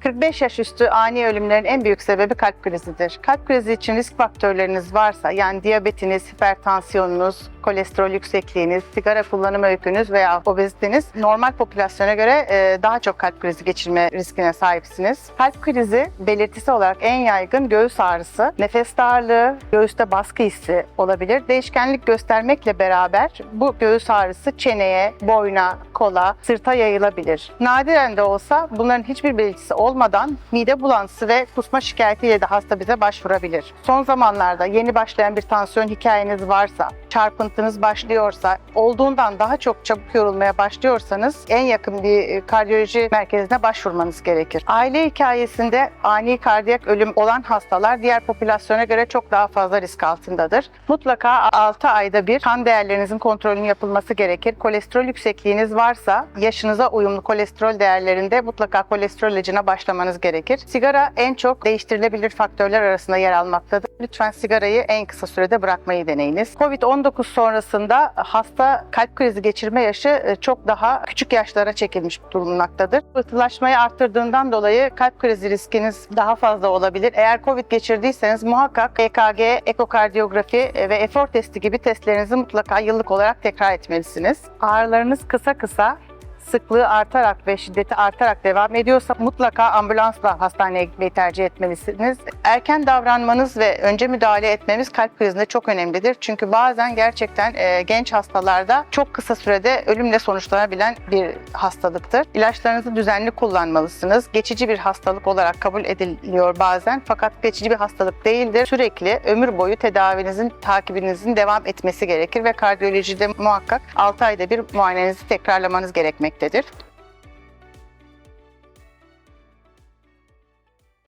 45 yaş üstü ani ölümlerin en büyük sebebi kalp krizidir. Kalp krizi için risk faktörleriniz varsa yani diyabetiniz, hipertansiyonunuz, kolesterol yüksekliğiniz, sigara kullanım öykünüz veya obeziteniz normal popülasyona göre e, daha çok kalp krizi geçirme riskine sahipsiniz. Kalp krizi belirtisi olarak en yaygın göğüs ağrısı, nefes darlığı, göğüste baskı hissi olabilir. Değişkenlik göstermekle beraber bu göğüs ağrısı çeneye, boyna, kola, sırta yayılabilir. Nadiren de olsa bunların hiçbir belirtisi olmadan mide bulantısı ve kusma şikayetiyle de hasta bize başvurabilir. Son zamanlarda yeni başlayan bir tansiyon hikayeniz varsa, çarpıntınız başlıyorsa, olduğundan daha çok çabuk yorulmaya başlıyorsanız en yakın bir e, kardiyoloji merkezine başvurmanız gerekir. Aile hikayesinde ani kardiyak ölüm olan hastalar diğer popülasyona göre çok daha fazla risk altındadır. Mutlaka 6 ayda bir kan değerlerinizin kontrolünün yapılması gerekir. Kolesterol yüksekliğiniz varsa yaşınıza uyumlu kolesterol değerlerinde mutlaka kolesterol ilacına başlamanız gerekir. Sigara en çok değiştirilebilir faktörler arasında yer almaktadır. Lütfen sigarayı en kısa sürede bırakmayı deneyiniz. Covid-19 sonrasında hasta kalp krizi geçirme yaşı e, çok daha küçük yaşlara çekilmiş bulunmaktadır. Pıhtılaşmayı arttırdığından dolayı kalp krizi riskiniz daha fazla olabilir. Eğer Covid geçirdiyseniz muhakkak EKG, ekokardiyografi e, ve efor testi gibi testlerinizi mutlaka yıllık olarak tekrar etmelisiniz. Ağrılarınız kısa kısa sıklığı artarak ve şiddeti artarak devam ediyorsa mutlaka ambulansla hastaneye gitmeyi tercih etmelisiniz. Erken davranmanız ve önce müdahale etmemiz kalp krizinde çok önemlidir. Çünkü bazen gerçekten e, genç hastalarda çok kısa sürede ölümle sonuçlanabilen bir hastalıktır. İlaçlarınızı düzenli kullanmalısınız. Geçici bir hastalık olarak kabul ediliyor bazen fakat geçici bir hastalık değildir. Sürekli ömür boyu tedavinizin, takibinizin devam etmesi gerekir ve kardiyolojide muhakkak 6 ayda bir muayenenizi tekrarlamanız gerekmektedir.